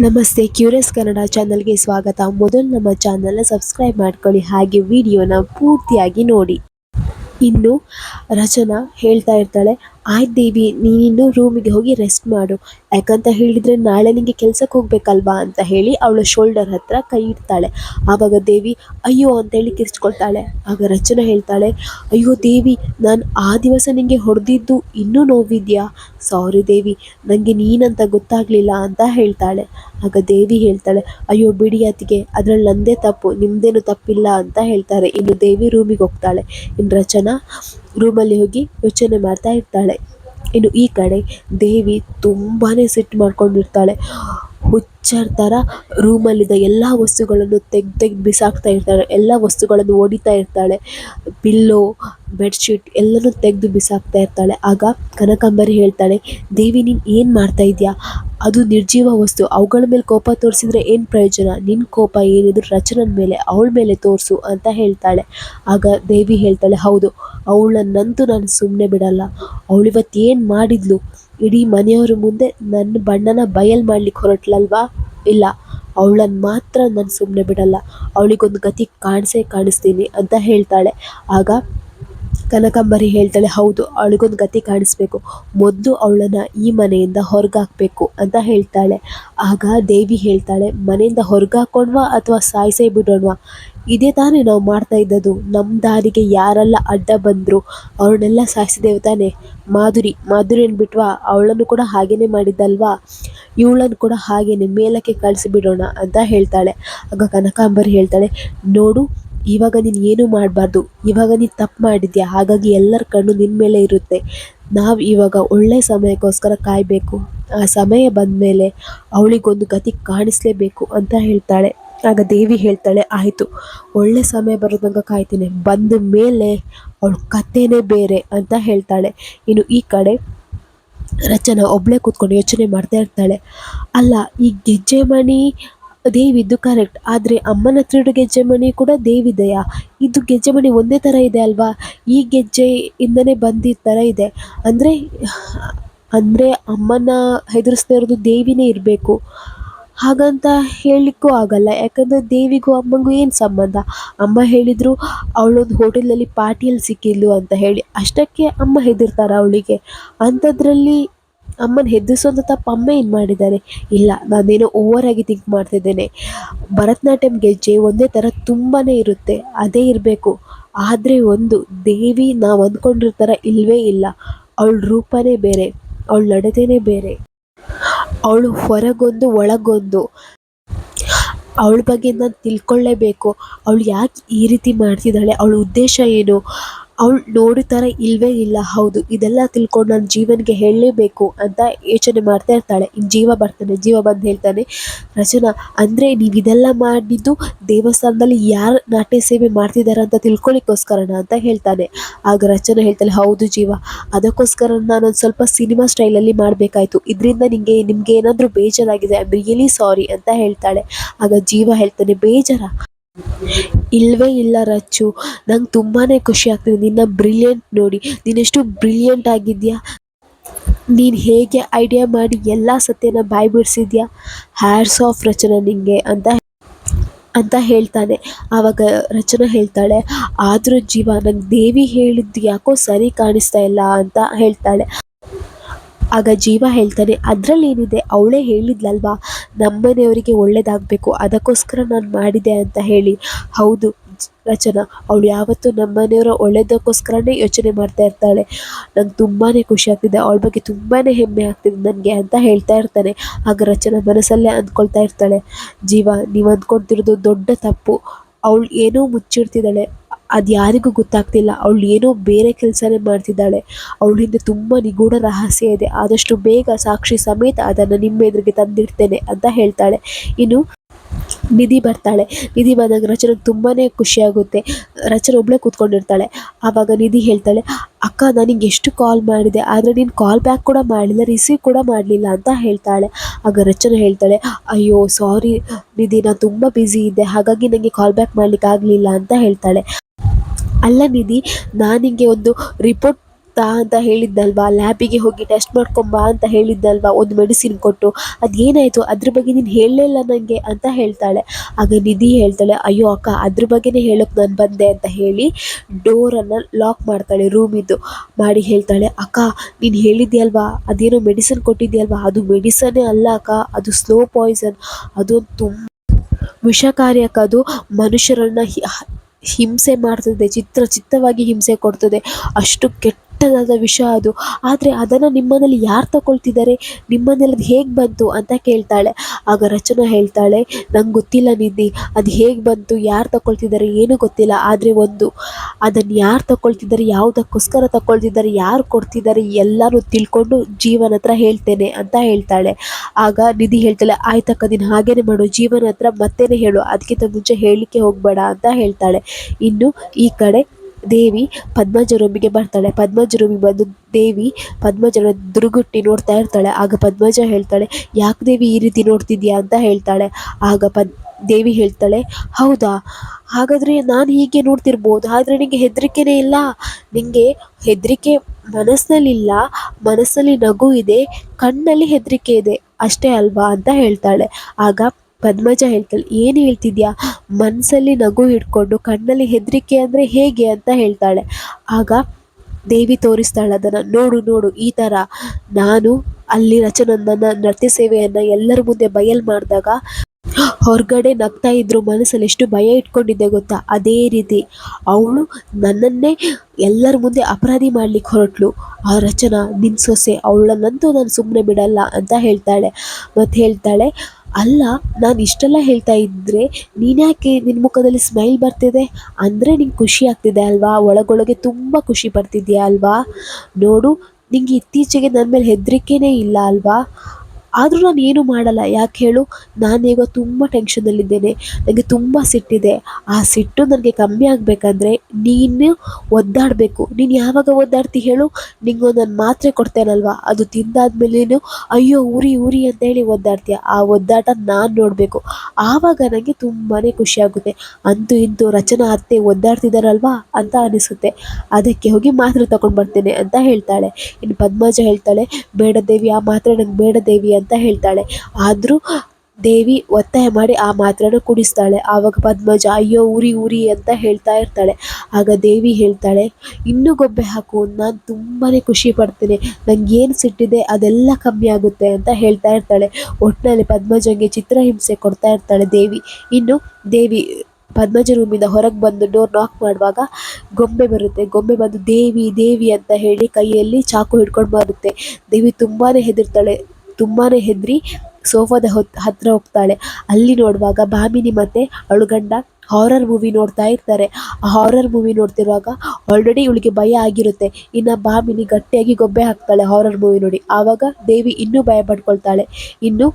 ನಮಸ್ತೆ, ಕ್ಯೂರಿಯಸ್ ಕನ್ನಡ ಚಾನಲ್ಗೆ ಸ್ವಾಗತ. ಮೊದಲು ನಮ್ಮ ಚಾನಲ್ನ ಸಬ್ಸ್ಕ್ರೈಬ್ ಮಾಡ್ಕೊಳ್ಳಿ, ಹಾಗೆ ವಿಡಿಯೋನ ಪೂರ್ತಿಯಾಗಿ ನೋಡಿ. ಇನ್ನು ರಚನಾ ಹೇಳ್ತಾ ಇರ್ತಾಳೆ. ಆಯ್ತು ದೇವಿ, ನೀನಿನ್ನೂ ರೂಮಿಗೆ ಹೋಗಿ ರೆಸ್ಟ್ ಮಾಡು. ಯಾಕಂತ ಹೇಳಿದರೆ ನಾಳೆ ನಿಮಗೆ ಕೆಲ್ಸಕ್ಕೆ ಹೋಗ್ಬೇಕಲ್ವಾ ಅಂತ ಹೇಳಿ ಅವಳ ಶೋಲ್ಡರ್ ಹತ್ರ ಕೈ ಇಡ್ತಾಳೆ. ಆವಾಗ ದೇವಿ, ಅಯ್ಯೋ ಅಂತೇಳಿ ಕಿರ್ಚ್ಕೊಳ್ತಾಳೆ. ಆಗ ರಚನಾ ಹೇಳ್ತಾಳೆ, ಅಯ್ಯೋ ದೇವಿ, ನಾನು ಆ ದಿವಸ ನಿಮಗೆ ಹೊಡೆದಿದ್ದು ಇನ್ನೂ ನೋವಿದ್ಯಾ? ಸಾರಿ ದೇವಿ ನನಗೆ ನೀನಂತ ಗೊತ್ತಾಗಲಿಲ್ಲ ಅಂತ ಹೇಳ್ತಾಳೆ. ಆಗ ದೇವಿ ಹೇಳ್ತಾಳೆ, ಅಯ್ಯೋ ಬಿಡಿ ಅತ್ತಿಗೆ, ಅದರಲ್ಲಿ ನಂದೇ ತಪ್ಪು, ನಿಮ್ದೇನು ತಪ್ಪಿಲ್ಲ ಅಂತ ಹೇಳ್ತಾರೆ. ಇನ್ನು ದೇವಿ ರೂಮಿಗೆ ಹೋಗ್ತಾಳೆ. ಇನ್ನು ರಚನಾ ರೂಮಲ್ಲಿ ಹೋಗಿ ಯೋಚನೆ ಮಾಡ್ತಾ ಇರ್ತಾಳೆ. ಇನ್ನು ಈ ಕಡೆ ದೇವಿ ತುಂಬಾ ಸಿಟ್ಟು ಮಾಡ್ಕೊಂಡಿರ್ತಾಳೆ. ಹುಚ್ಚರ್ ಥರ ರೂಮಲ್ಲಿದ್ದ ಎಲ್ಲ ವಸ್ತುಗಳನ್ನು ತೆಗ್ದು ತೆಗ್ದು ಬಿಸಾಕ್ತಾ ಇರ್ತಾಳೆ. ಎಲ್ಲ ವಸ್ತುಗಳನ್ನು ಒಡಿತಾ ಇರ್ತಾಳೆ. ಪಿಲ್ಲೋ ಬೆಡ್ಶೀಟ್ ಎಲ್ಲನೂ ತೆಗೆದು ಬಿಸಾಕ್ತಾ ಇರ್ತಾಳೆ. ಆಗ ಕನಕಾಂಬರಿ ಹೇಳ್ತಾಳೆ, ದೇವಿ ನೀನು ಏನು ಮಾಡ್ತಾ ಇದೆಯಾ? ಅದು ನಿರ್ಜೀವ ವಸ್ತು. ಅವುಗಳ ಮೇಲೆ ಕೋಪ ತೋರಿಸಿದ್ರೆ ಏನು ಪ್ರಯೋಜನ? ನಿನ್ನ ಕೋಪ ಏನಿದ್ರು ರಚನನ ಮೇಲೆ, ಅವಳ ಮೇಲೆ ತೋರಿಸು ಅಂತ ಹೇಳ್ತಾಳೆ. ಆಗ ದೇವಿ ಹೇಳ್ತಾಳೆ, ಹೌದು, ಅವಳನ್ನಂತೂ ನಾನು ಸುಮ್ಮನೆ ಬಿಡಲ್ಲ. ಅವಳಿವತ್ತು ಏನು ಮಾಡಿದ್ಲು? ಇಡೀ ಮನೆಯವ್ರ ಮುಂದೆ ನನ್ನ ಬಣ್ಣನ ಬಯಲು ಮಾಡ್ಲಿಕ್ಕೆ ಹೊರಟ್ಲಲ್ವಾ? ಇಲ್ಲ ಅವಳನ್ನು ಮಾತ್ರ ನಾನು ಸುಮ್ಮನೆ ಬಿಡಲ್ಲ. ಅವಳಿಗೊಂದು ಗತಿ ಕಾಣಿಸೇ ಕಾಣಿಸ್ತೀನಿ ಅಂತ ಹೇಳ್ತಾಳೆ. ಆಗ ಕನಕಾಂಬರಿ ಹೇಳ್ತಾಳೆ, ಹೌದು, ಅವಳಿಗೊಂದು ಗತಿ ಕಾಣಿಸ್ಬೇಕು. ಮೊದಲು ಅವಳನ್ನು ಈ ಮನೆಯಿಂದ ಹೊರಗಾಕಬೇಕು ಅಂತ ಹೇಳ್ತಾಳೆ. ಆಗ ದೇವಿ ಹೇಳ್ತಾಳೆ, ಮನೆಯಿಂದ ಹೊರಗಾಕೊಂಡ್ವಾ ಅಥವಾ ಸಾಯಿಸೇ ಬಿಡೋಣವಾ? ಇದೇ ತಾನೇ ನಾವು ಮಾಡ್ತಾ ಇದ್ದದ್ದು. ನಮ್ಮ ದಾರಿಗೆ ಯಾರೆಲ್ಲ ಅಡ್ಡ ಬಂದರು, ಅವ್ರನ್ನೆಲ್ಲ ಸಾಯಿಸಿದೆವು ತಾನೇ. ಮಾಧುರಿ ಮಾಧುರಿಯನ್ನು ಬಿಟ್ವಾ? ಅವಳನ್ನು ಕೂಡ ಹಾಗೇನೆ ಮಾಡಿದ್ದಲ್ವಾ? ಇವಳನ್ನು ಕೂಡ ಹಾಗೇನೆ ಮೇಲಕ್ಕೆ ಕಳಿಸಿಬಿಡೋಣ ಅಂತ ಹೇಳ್ತಾಳೆ. ಆಗ ಕನಕಾಂಬರಿ ಹೇಳ್ತಾಳೆ, ನೋಡು ಇವಾಗ ನೀನು ಏನೂ ಮಾಡಬಾರ್ದು? ಇವಾಗ ನೀನು ತಪ್ಪು ಮಾಡಿದ್ಯಾ? ಹಾಗಾಗಿ ಎಲ್ಲರ ಕಣ್ಣು ನಿನ್ನ ಮೇಲೆ ಇರುತ್ತೆ. ನಾವು ಇವಾಗ ಒಳ್ಳೆ ಸಮಯಕ್ಕೋಸ್ಕರ ಕಾಯಬೇಕು. ಆ ಸಮಯ ಬಂದ ಮೇಲೆ ಅವಳಿಗೊಂದು ಗತಿ ಕಾಣಿಸ್ಲೇಬೇಕು ಅಂತ ಹೇಳ್ತಾಳೆ. ಆಗ ದೇವಿ ಹೇಳ್ತಾಳೆ, ಆಯಿತು, ಒಳ್ಳೆ ಸಮಯ ಬರೋ ತನಕ ಕಾಯ್ತೀನಿ. ಬಂದ ಮೇಲೆ ಅವಳ ಕಥೆನೇ ಬೇರೆ ಅಂತ ಹೇಳ್ತಾಳೆ. ಇನ್ನು ಈ ಕಡೆ ರಚನಾ ಒಬ್ಬಳೇ ಕೂತ್ಕೊಂಡು ಯೋಚನೆ ಮಾಡ್ತಾ ಇರ್ತಾಳೆ. ಅಲ್ಲ, ಈ ಗೆಜ್ಜೆ ಮಣಿ ದೇವಿದ್ದು ಕರೆಕ್ಟ್ ಆದರೆ ಅಮ್ಮನ ಹತ್ರ ಇರೋ ಗೆಜ್ಜೆ ಮಣಿ ಕೂಡ ದೇವಿದೆಯಾ? ಇದು ಗೆಜ್ಜೆ ಮಣಿ ಒಂದೇ ಥರ ಇದೆ ಅಲ್ವಾ? ಈ ಗೆಜ್ಜೆಯಿಂದನೇ ಬಂದಿದ್ದ ಥರ ಇದೆ. ಅಂದರೆ ಅಂದರೆ ಅಮ್ಮನ ಹೆದರಿಸ್ತಾ ಇರೋದು ದೇವಿನೇ ಇರಬೇಕು. ಹಾಗಂತ ಹೇಳಲಿಕ್ಕೂ ಆಗಲ್ಲ. ಯಾಕಂದರೆ ದೇವಿಗೂ ಅಮ್ಮಂಗೂ ಏನು ಸಂಬಂಧ? ಅಮ್ಮ ಹೇಳಿದರು ಅವಳೊಂದು ಹೋಟೆಲಲ್ಲಿ ಪಾರ್ಟಿಯಲ್ಲಿ ಸಿಕ್ಕಿದ್ಲು ಅಂತ ಹೇಳಿ. ಅಷ್ಟಕ್ಕೆ ಅಮ್ಮ ಹೆದರ್ತಾರೆ ಅವಳಿಗೆ. ಅಂಥದ್ರಲ್ಲಿ ಅಮ್ಮನ ಹೆದರಿಸೋಂಥ ತಪ್ಪು ಅಮ್ಮ ಏನು ಮಾಡಿದ್ದಾರೆ? ಇಲ್ಲ, ನಾನೇನೋ ಓವರಾಗಿ ಥಿಂಕ್ ಮಾಡ್ತಿದ್ದೇನೆ. ಭರತನಾಟ್ಯಂ ಗೆಜ್ಜೆ ಒಂದೇ ಥರ ತುಂಬಾ ಇರುತ್ತೆ, ಅದೇ ಇರಬೇಕು. ಆದರೆ ಒಂದು, ದೇವಿ ನಾವು ಅಂದ್ಕೊಂಡಿರೋ ಥರ ಇಲ್ಲವೇ ಇಲ್ಲ. ಅವಳ ರೂಪನೇ ಬೇರೆ, ಅವಳ ನಡತೆನೇ ಬೇರೆ. ಅವಳು ಹೊರಗೊಂದು, ಒಳಗೊಂದು. ಅವಳ ಬಗ್ಗೆ ನಾನು ತಿಳ್ಕೊಳ್ಳೇಬೇಕು ಅವಳು ಯಾಕೆ ಈ ರೀತಿ ಮಾಡ್ತಿದ್ದಾಳೆ? ಅವಳ ಉದ್ದೇಶ ಏನು? ಅವಳು ನೋಡೋ ಥರ ಇಲ್ಲವೇ ಇಲ್ಲ. ಹೌದು, ಇದೆಲ್ಲ ತಿಳ್ಕೊಂಡು ನಾನು ಜೀವನಿಗೆ ಹೇಳಲೇಬೇಕು ಅಂತ ಯೋಚನೆ ಮಾಡ್ತಾ ಇರ್ತಾಳೆ. ಇನ್ನು ಜೀವ ಬರ್ತಾನೆ, ಜೀವ ಬಂದು ಹೇಳ್ತಾನೆ, ರಚನಾ, ಅಂದರೆ ನೀವು ಇದೆಲ್ಲ ಮಾಡಿದ್ದು ದೇವಸ್ಥಾನದಲ್ಲಿ ಯಾರು ನಾಟ್ಯ ಸೇವೆ ಮಾಡ್ತಿದ್ದಾರೆ ಅಂತ ತಿಳ್ಕೊಳ್ಳಿಕ್ಕೋಸ್ಕರನ ಅಂತ ಹೇಳ್ತಾನೆ. ಆಗ ರಚನಾ ಹೇಳ್ತಾಳೆ, ಹೌದು ಜೀವ, ಅದಕ್ಕೋಸ್ಕರ ನಾನೊಂದು ಸ್ವಲ್ಪ ಸಿನಿಮಾ ಸ್ಟೈಲಲ್ಲಿ ಮಾಡಬೇಕಾಯ್ತು. ಇದರಿಂದ ನಿಮಗೆ ನಿಮಗೆ ಏನಾದರೂ ಬೇಜಾರಾಗಿದೆ ಐ ರಿಯಲಿ ಸಾರಿ ಅಂತ ಹೇಳ್ತಾಳೆ. ಆಗ ಜೀವ ಹೇಳ್ತಾನೆ, ಬೇಜಾರ? ಇಲ್ಲವೇ ಇಲ್ಲ ರಚ್ಚು. ನಂಗೆ ತುಂಬಾ ಖುಷಿ ಆಗ್ತಿದೆ. ನಿನ್ನ ಬ್ರಿಲಿಯಂಟ್ ನೋಡಿ. ನೀನೆಷ್ಟು ಬ್ರಿಲಿಯಂಟ್ ಆಗಿದ್ಯಾ? ನೀನು ಹೇಗೆ ಐಡಿಯಾ ಮಾಡಿ ಎಲ್ಲ ಸತ್ಯನ ಬಾಯಿ ಬಿಡಿಸಿದ್ಯಾ? ಹ್ಯಾರ್ಸ್ ಆಫ್ ರಚನಾ ನಿಂಗೆ ಅಂತ ಅಂತ ಹೇಳ್ತಾನೆ. ಆವಾಗ ರಚನ ಹೇಳ್ತಾಳೆ, ಆದರೂ ಜೀವ, ನಂಗೆ ದೇವಿ ಹೇಳಿದ್ದು ಯಾಕೋ ಸರಿ ಕಾಣಿಸ್ತಾ ಇಲ್ಲ ಅಂತ ಹೇಳ್ತಾಳೆ. ಆಗ ಜೀವ ಹೇಳ್ತಾನೆ ಅದರಲ್ಲಿ ಏನಿದೆ ಅವಳೇ ಹೇಳಿದ್ಲಲ್ವಾ? ನಮ್ಮನೆಯವರಿಗೆ ಒಳ್ಳೇದಾಗಬೇಕು. ಅದಕ್ಕೋಸ್ಕರ ನಾನು ಮಾಡಿದೆ ಅಂತ ಹೇಳಿ. ಹೌದು ರಚನಾ, ಅವಳು ಯಾವತ್ತೂ ನಮ್ಮನೆಯವರ ಒಳ್ಳೆಯದಕ್ಕೋಸ್ಕರನೇ ಯೋಚನೆ ಮಾಡ್ತಾ ಇರ್ತಾಳೆ. ನಂಗೆ ತುಂಬಾ ಖುಷಿ ಆಗ್ತಿದೆ. ಅವಳ ಬಗ್ಗೆ ತುಂಬಾ ಹೆಮ್ಮೆ ಆಗ್ತಿದೆ ನನಗೆ ಅಂತ ಹೇಳ್ತಾ ಇರ್ತಾನೆ. ಆಗ ರಚನಾ ಮನಸ್ಸಲ್ಲೇ ಅಂದ್ಕೊಳ್ತಾ ಇರ್ತಾಳೆ, ಜೀವ, ನೀವು ಅಂದ್ಕೊಳ್ತಿರೋದು ದೊಡ್ಡ ತಪ್ಪು. ಅವಳು ಏನೋ ಮುಚ್ಚಿಡ್ತಿದ್ದಾಳೆ. ಅದು ಯಾರಿಗೂ ಗೊತ್ತಾಗ್ತಿಲ್ಲ. ಅವಳು ಏನೋ ಬೇರೆ ಕೆಲಸನೇ ಮಾಡ್ತಿದ್ದಾಳೆ. ಅವಳ ಹಿಂದೆ ತುಂಬ ನಿಗೂಢ ರಹಸ್ಯ ಇದೆ. ಆದಷ್ಟು ಬೇಗ ಸಾಕ್ಷಿ ಸಮೇತ ಅದನ್ನು ನಿಮ್ಮ ಎದುರಿಗೆ ತಂದಿಡ್ತೇನೆ ಅಂತ ಹೇಳ್ತಾಳೆ. ಇನ್ನು ನಿಧಿ ಬರ್ತಾಳೆ. ನಿಧಿ ಬಂದಾಗ ರಚನೆಗೆ ತುಂಬಾ ಖುಷಿಯಾಗುತ್ತೆ ರಚನೆ ಒಬ್ಬಳೇ ಕೂತ್ಕೊಂಡಿರ್ತಾಳೆ. ಆವಾಗ ನಿಧಿ ಹೇಳ್ತಾಳೆ, ಅಕ್ಕ ನನಗೆ ಎಷ್ಟು ಕಾಲ್ ಮಾಡಿದೆ. ಆದರೆ ನೀನು ಕಾಲ್ ಬ್ಯಾಕ್ ಕೂಡ ಮಾಡಲಿಲ್ಲ ರಿಸೀವ್ ಕೂಡ ಮಾಡಲಿಲ್ಲ ಅಂತ ಹೇಳ್ತಾಳೆ. ಆಗ ರಚನೆ ಹೇಳ್ತಾಳೆ, ಅಯ್ಯೋ ಸಾರಿ ನಿಧಿ, ನಾನು ತುಂಬ ಬ್ಯುಸಿ ಇದ್ದೆ. ಹಾಗಾಗಿ ನನಗೆ ಕಾಲ್ ಬ್ಯಾಕ್ ಮಾಡಲಿಕ್ಕೆ ಆಗಲಿಲ್ಲ ಅಂತ ಹೇಳ್ತಾಳೆ. ಅಲ್ಲ ನಿಧಿ, ನಾನು ನಿನಗೆ ಒಂದು ರಿಪೋರ್ಟ್ ತಾ ಅಂತ ಹೇಳಿದ್ದಲ್ವಾ ಲ್ಯಾಬಿಗೆ ಹೋಗಿ ಟೆಸ್ಟ್ ಮಾಡ್ಕೊಂಬಾ ಅಂತ ಹೇಳಿದ್ದಲ್ವಾ ಒಂದು ಮೆಡಿಸಿನ್ ಕೊಟ್ಟು. ಅದೇನಾಯಿತು ಅದ್ರ ಬಗ್ಗೆ ನೀನು ಹೇಳಲೇ ಇಲ್ಲ ನನಗೆ ಅಂತ ಹೇಳ್ತಾಳೆ. ಆಗ ನಿಧಿ ಹೇಳ್ತಾಳೆ, ಅಯ್ಯೋ ಅಕ್ಕ, ಅದ್ರ ಬಗ್ಗೆನೇ ಹೇಳೋಕೆ ನಾನು ಬಂದೆ ಅಂತ ಹೇಳಿ ಡೋರನ್ನು ಲಾಕ್ ಮಾಡ್ತಾಳೆ ರೂಮಿದ್ದು ಮಾಡಿ ಹೇಳ್ತಾಳೆ, ಅಕ್ಕ, ನೀನು ಹೇಳಿದ್ಯಲ್ವಾ? ಅದೇನೋ ಮೆಡಿಸಿನ್ ಕೊಟ್ಟಿದ್ಯಲ್ವಾ? ಅದು ಮೆಡಿಸನ್ನೇ ಅಲ್ಲ ಅಕ್ಕ, ಅದು ಸ್ಲೋ ಪಾಯ್ಸನ್ ಅದು ತುಂಬ ವಿಷಕಾರಿ ಅಕ್ಕ, ಅದು ಮನುಷ್ಯರನ್ನು ಹಿಂಸೆ ಮಾಡ್ತದೆ ಚಿತ್ರ ಚಿತ್ತವಾಗಿ ಹಿಂಸೆ ಕೊಡ್ತದೆ. ಅಷ್ಟು ಕೆಟ್ಟದಾದ ವಿಷಯ ಅದು. ಆದರೆ ಅದನ್ನು ನಿಮ್ಮನೇಲಿ ಯಾರು ತಗೊಳ್ತಿದ್ದಾರೆ ನಿಮ್ಮನೇಲಿ ಅದು ಹೇಗೆ ಬಂತು ಅಂತ ಕೇಳ್ತಾಳೆ. ಆಗ ರಚನಾ ಹೇಳ್ತಾಳೆ, ನಂಗೆ ಗೊತ್ತಿಲ್ಲ ನಿಧಿ ಅದು ಹೇಗೆ ಬಂತು? ಯಾರು ತಗೊಳ್ತಿದ್ದಾರೆ ಏನೂ ಗೊತ್ತಿಲ್ಲ. ಆದರೆ ಒಂದು ಅದನ್ನು ಯಾರು ತಗೊಳ್ತಿದ್ದಾರೆ ಯಾವುದಕ್ಕೋಸ್ಕರ ತಗೊಳ್ತಿದ್ದಾರೆ ಯಾರು ಕೊಡ್ತಿದ್ದಾರೆ ಎಲ್ಲರೂ ತಿಳ್ಕೊಂಡು ಜೀವನ ಹತ್ರ ಹೇಳ್ತೇನೆ ಅಂತ ಹೇಳ್ತಾಳೆ. ಆಗ ನಿಧಿ ಹೇಳ್ತಾಳೆ ಆಯ್ತಕ್ಕ ನೀನು ಹಾಗೇನೆ ಮಾಡು. ಜೀವನ ಹತ್ರ ಮತ್ತೇನೆ ಹೇಳು. ಅದಕ್ಕಿಂತ ಮುಂಚೆ ಹೇಳಲಿಕ್ಕೆ ಹೋಗಬೇಡ ಅಂತ ಹೇಳ್ತಾಳೆ. ಇನ್ನು ಈ ಕಡೆ ದೇವಿ ಪದ್ಮಜ ರೂಮಿಗೆ ಬರ್ತಾಳೆ ಪದ್ಮಜ ರೂಮಿಗೆ ಬಂದು ದೇವಿ ಪದ್ಮಜನ ದುರುಗುಟ್ಟಿ ನೋಡ್ತಾ ಇರ್ತಾಳೆ. ಆಗ ಪದ್ಮಜ ಹೇಳ್ತಾಳೆ, ಯಾಕೆ ದೇವಿ ಈ ರೀತಿ ನೋಡ್ತಿದ್ಯಾ? ಅಂತ ಹೇಳ್ತಾಳೆ. ಆಗ ಪದ್, ದೇವಿ ಹೇಳ್ತಾಳೆ, ಹೌದಾ? ಹಾಗಾದರೆ ನಾನು ಹೀಗೆ ನೋಡ್ತಿರ್ಬೋದು. ಆದರೆ ನಿಂಗೆ ಹೆದರಿಕೆನೇ ಇಲ್ಲ. ನಿಂಗೆ ಹೆದರಿಕೆ ಮನಸ್ಸಿನಲ್ಲಿಲ್ಲ ಮನಸ್ಸಲ್ಲಿ ನಗು ಇದೆ. ಕಣ್ಣಲ್ಲಿ ಹೆದರಿಕೆ ಇದೆ. ಅಷ್ಟೇ ಅಲ್ವಾ? ಅಂತ ಹೇಳ್ತಾಳೆ. ಆಗ ಪದ್ಮಜ ಹೇಳ್ತಾಳೆ, ಏನು ಹೇಳ್ತಿದ್ಯಾ? ಮನಸ್ಸಲ್ಲಿ ನಗು ಹಿಡ್ಕೊಂಡು ಕಣ್ಣಲ್ಲಿ ಹೆದರಿಕೆ ಅಂದರೆ ಹೇಗೆ ಅಂತ ಹೇಳ್ತಾಳೆ. ಆಗ ದೇವಿ ತೋರಿಸ್ತಾಳೆ ಅದನ್ನು, ನೋಡು ನೋಡು, ಈ ಥರ ನಾನು ಅಲ್ಲಿ ರಚನಂದನ ನೃತ್ಯ ಸೇವೆಯನ್ನು ಎಲ್ಲರ ಮುಂದೆ ಬಯಲು ಮಾಡಿದಾಗ ಹೊರಗಡೆ ನಗ್ತಾ ಇದ್ರು ಮನಸ್ಸಲ್ಲಿ ಎಷ್ಟು ಭಯ ಇಟ್ಕೊಂಡಿದ್ದೆ ಗೊತ್ತಾ? ಅದೇ ರೀತಿ ಅವಳು ನನ್ನನ್ನೇ ಎಲ್ಲರ ಮುಂದೆ ಅಪರಾಧಿ ಮಾಡ್ಲಿಕ್ಕೆ ಹೊರಟ್ಲು. ಆ ರಚನಾ ನಿನ್ನ ಸೊಸೆ, ಅವಳನ್ನಂತೂ ನಾನು ಸುಮ್ಮನೆ ಬಿಡಲ್ಲ ಅಂತ ಹೇಳ್ತಾಳೆ. ಮತ್ತು ಹೇಳ್ತಾಳೆ ಅಲ್ಲ, ನಾನು ಇಷ್ಟೆಲ್ಲ ಹೇಳ್ತಾ ಇದ್ದರೆ ನೀನ್ಯಾಕೆ ನಿನ್ನ ಮುಖದಲ್ಲಿ ಸ್ಮೈಲ್ ಬರ್ತಿದೆ? ಅಂದರೆ ನಿಂಗೆ ಖುಷಿ ಆಗ್ತಿದೆ ಅಲ್ವಾ? ಒಳಗೊಳಗೆ ತುಂಬ ಖುಷಿ ಪಡ್ತಿದ್ಯಾ ಅಲ್ವಾ? ನೋಡು, ನಿಂಗೆ ಇತ್ತೀಚೆಗೆ ನನ್ನ ಮೇಲೆ ಹೆದರಿಕೆನೇ ಇಲ್ಲ ಅಲ್ವಾ? ಆದರೂ ನಾನು ಏನು ಮಾಡಲ್ಲ. ಯಾಕೆ ಹೇಳು? ನಾನೀಗ ತುಂಬ ಟೆನ್ಷನಲ್ಲಿದ್ದೇನೆ ನನಗೆ ತುಂಬ ಸಿಟ್ಟಿದೆ ಆ ಸಿಟ್ಟು ನನಗೆ ಕಮ್ಮಿ ಆಗಬೇಕಂದ್ರೆ ನೀನು ಒದ್ದಾಡಬೇಕು. ನೀನು ಯಾವಾಗ ಒದ್ದಾಡ್ತಿ ಹೇಳು? ನಿಂಗೊಂದು ನಾನು ಮಾತ್ರೆ ಕೊಡ್ತೇನಲ್ವಾ? ಅದು ತಿಂದಾದ್ಮೇಲೆ ನೀನು, ಅಯ್ಯೋ, ಉರಿ ಉರಿ ಅಂತ ಹೇಳಿ ಒದ್ದಾಡ್ತೀಯ. ಆ ಒದ್ದಾಟ ನಾನು ನೋಡಬೇಕು. ಆವಾಗ ನನಗೆ ತುಂಬಾ ಖುಷಿಯಾಗುತ್ತೆ ಅಂತೂ ಇಂತೂ ರಚನಾ ಅತ್ತೆ ಒದ್ದಾಡ್ತಿದ್ದಾರಲ್ವಾ ಅಂತ ಅನಿಸುತ್ತೆ. ಅದಕ್ಕೆ ಹೋಗಿ ಮಾತ್ರೆ ತಗೊಂಡು ಬರ್ತೇನೆ ಅಂತ ಹೇಳ್ತಾಳೆ. ಇನ್ನು ಪದ್ಮಜ ಹೇಳ್ತಾಳೆ, ಬೇಡ ದೇವಿ, ಆ ಮಾತ್ರೆ ನಂಗೆ ಬೇಡ ದೇವಿ ಹೇಳ್ತಾಳೆ. ಆದರೂ ದೇವಿ ಒತ್ತಾಯ ಮಾಡಿ ಆ ಮಾತ್ರೆನ ಕುಡಿಸ್ತಾಳೆ. ಆವಾಗ ಪದ್ಮಜ, ಅಯ್ಯೋ, ಉರಿ ಉರಿ ಅಂತ ಹೇಳ್ತಾ ಇರ್ತಾಳೆ. ಆಗ ದೇವಿ ಹೇಳ್ತಾಳೆ, ಇನ್ನೂ ಗೊಬ್ಬೆ ಹಾಕು, ನಾನು ತುಂಬಾ ಖುಷಿ ಪಡ್ತೇನೆ. ಏನು ಸಿಟ್ಟಿದೆ ಅದೆಲ್ಲ ಕಮ್ಮಿ ಆಗುತ್ತೆ ಅಂತ ಹೇಳ್ತಾ ಇರ್ತಾಳೆ. ಒಟ್ಟಿನಲ್ಲಿ ಪದ್ಮಜಂಗೆ ಚಿತ್ರಹಿಂಸೆ ಕೊಡ್ತಾ ಇರ್ತಾಳೆ ದೇವಿ. ಇನ್ನು ದೇವಿ ಪದ್ಮಜ ರೂಮಿಂದ ಹೊರಗೆ ಬಂದು ಡೋರ್ ನಾಕ್ ಮಾಡುವಾಗ ಗೊಂಬೆ ಬರುತ್ತೆ. ಗೊಂಬೆ ಬಂದು, ದೇವಿ ದೇವಿ ಅಂತ ಹೇಳಿ ಕೈಯಲ್ಲಿ ಚಾಕು ಹಿಡ್ಕೊಂಡು ಬರುತ್ತೆ. ದೇವಿ ತುಂಬಾ ಹೆದರ್ತಾಳೆ. ತುಂಬಾ ಹೆದರಿ ಸೋಫಾದ ಹೊತ್ ಹತ್ತಿರ ಹೋಗ್ತಾಳೆ. ಅಲ್ಲಿ ನೋಡುವಾಗ ಭಾಮಿನಿ ಮತ್ತು ಅವಳು ಗಂಡ ಹಾರರ್ ಮೂವಿ ನೋಡ್ತಾ ಇರ್ತಾರೆ. ಆ ಹಾರರ್ ಮೂವಿ ನೋಡ್ತಿರುವಾಗ ಆಲ್ರೆಡಿ ಇವಳಿಗೆ ಭಯ ಆಗಿರುತ್ತೆ. ಇನ್ನು ಭಾಮಿನಿ ಗಟ್ಟಿಯಾಗಿ ಗೊಬ್ಬೆ ಹಾಕ್ತಾಳೆ ಹಾರರ್ ಮೂವಿ ನೋಡಿ. ಆವಾಗ ದೇವಿ ಇನ್ನೂ ಭಯ ಪಡ್ಕೊಳ್ತಾಳೆ. ಇನ್ನು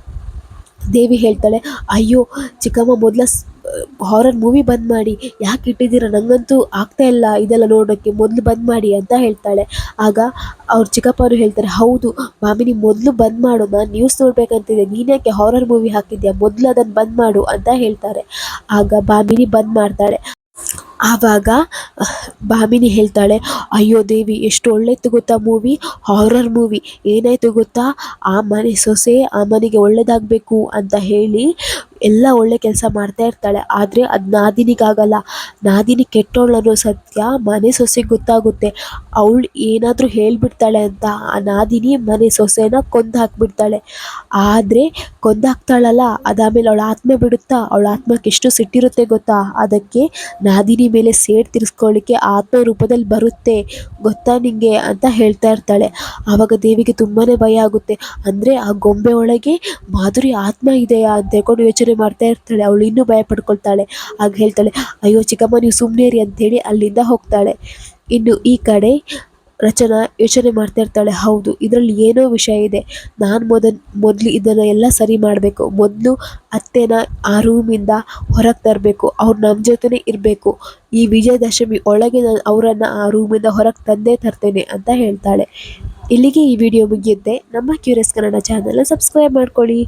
ದೇವಿ ಹೇಳ್ತಾಳೆ, ಅಯ್ಯೋ ಚಿಕ್ಕಮ್ಮ ಮೊದಲ ಹಾರರ್ ಮೂವಿ ಬಂದ್ ಮಾಡಿ, ಯಾಕೆ ಇಟ್ಟಿದ್ದೀರ? ನನಗಂತೂ ಆಗ್ತಾ ಇಲ್ಲ ಇದೆಲ್ಲ ನೋಡೋಕ್ಕೆ ಮೊದಲು ಬಂದ್ ಮಾಡಿ ಅಂತ ಹೇಳ್ತಾಳೆ. ಆಗ ಅವ್ರ ಚಿಕ್ಕಪ್ಪರು ಹೇಳ್ತಾರೆ, ಹೌದು, ಮಾಮಿನಿ ಮೊದಲು ಬಂದ್ ಮಾಡು, ನಾನು ನ್ಯೂಸ್ ನೋಡ್ಬೇಕಂತಿದೆ ನೀನ್ಯಾಕೆ ಹಾರರ್ ಮೂವಿ ಹಾಕಿದ್ಯಾ? ಮೊದಲು ಅದನ್ನು ಬಂದ್ ಮಾಡು ಅಂತ ಹೇಳ್ತಾರೆ. ಆಗ ಬಾಮಿನಿ ಬಂದ್ ಮಾಡ್ತಾಳೆ. ಆವಾಗ ಭಾಮಿನಿ ಹೇಳ್ತಾಳೆ, ಅಯ್ಯೋ ದೇವಿ ಎಷ್ಟು ಒಳ್ಳೆಯದು ಗೊತ್ತಾ ಮೂವಿ? ಹಾರರ್ ಮೂವಿ ಏನಾಯಿತು ಗೊತ್ತಾ? ಆ ಮನೆ ಸೊಸೆ ಆ ಮನೆಗೆ ಒಳ್ಳೆಯದಾಗಬೇಕು ಅಂತ ಹೇಳಿ ಎಲ್ಲ ಒಳ್ಳೆ ಕೆಲಸ ಮಾಡ್ತಾ ಇರ್ತಾಳೆ. ಆದರೆ ಅದು ನಾದಿನಿಗಾಗಲ್ಲ. ನಾದಿನಿ ಕೆಟ್ಟವಳು ಅನ್ನೋ ಸತ್ಯ ಮನೆ ಸೊಸೆಗೆ ಗೊತ್ತಾಗುತ್ತೆ. ಅವಳು ಏನಾದರೂ ಹೇಳಿಬಿಡ್ತಾಳೆ ಅಂತ ಆ ನಾದಿನಿ ಮನೆ ಸೊಸೆನ ಕೊಂದು ಹಾಕ್ಬಿಡ್ತಾಳೆ ಆದರೆ ಕೊಂದು ಹಾಕ್ತಾಳಲ್ಲ ಅದಾದಮೇಲೆ ಅವಳ ಆತ್ಮೆ ಬಿಡುತ್ತಾ? ಅವಳ ಆತ್ಮಕ್ಕೆ ಎಷ್ಟು ಸಿಟ್ಟಿರುತ್ತೆ ಗೊತ್ತಾ? ಅದಕ್ಕೆ ನಾದಿನಿ ಮೇಲೆ ಸೇಡ್ ತೀರಿಸ್ಕೊಳ್ಳಿಕ್ಕೆ ಆತ್ಮ ರೂಪದಲ್ಲಿ ಬರುತ್ತೆ, ಗೊತ್ತಾ ನಿಂಗೆ ಅಂತ ಹೇಳ್ತಾ ಇರ್ತಾಳೆ. ಆವಾಗ ದೇವಿಗೆ ತುಂಬಾ ಭಯ ಆಗುತ್ತೆ. ಅಂದರೆ ಆ ಗೊಂಬೆ ಒಳಗೆ ಮಾಧುರಿ ಆತ್ಮ ಇದೆಯಾ ಅಂತ ಹೇಳ್ಕೊಂಡು ಯೋಚನೆ ಮಾಡ್ತಾ ಇರ್ತಾಳೆ. ಅವಳು ಇನ್ನೂ ಭಯ ಪಡ್ಕೊಳ್ತಾಳೆ. ಆಗ ಹೇಳ್ತಾಳೆ, ಅಯ್ಯೋ ಚಿಕ್ಕಮ್ಮ, ನೀವು ಸುಮ್ಮನೆ ರೀ ಅಂಥೇಳಿ ಅಲ್ಲಿಂದ ಹೋಗ್ತಾಳೆ. ಇನ್ನು ಈ ಕಡೆ ರಚನಾ ಯೋಚನೆ ಮಾಡ್ತಾ ಇರ್ತಾಳೆ, ಹೌದು, ಇದರಲ್ಲಿ ಏನೋ ವಿಷಯ ಇದೆ. ನಾನು ಮೊದಲು ಮೊದಲು ಇದನ್ನು ಎಲ್ಲ ಸರಿ ಮಾಡಬೇಕು. ಮೊದಲು ಅತ್ತೆನ ಆ ರೂಮಿಂದ ಹೊರಗೆ ತರಬೇಕು. ಅವ್ರು ನಮ್ಮ ಜೊತೆನೇ ಇರಬೇಕು. ಈ ವಿಜಯದಶಮಿ ಒಳಗೆ ನಾನು ಅವರನ್ನು ಆ ರೂಮಿಂದ ಹೊರಗೆ ತಂದೇ ತರ್ತೇನೆ ಅಂತ ಹೇಳ್ತಾಳೆ. ಇಲ್ಲಿಗೆ ಈ ವಿಡಿಯೋ ಮುಗಿಯುತ್ತೆ. ನಮ್ಮ ಕ್ಯೂರಿಯಸ್ ಕನ್ನಡ ಚಾನಲ್ನ ಸಬ್ಸ್ಕ್ರೈಬ್ ಮಾಡ್ಕೊಳ್ಳಿ.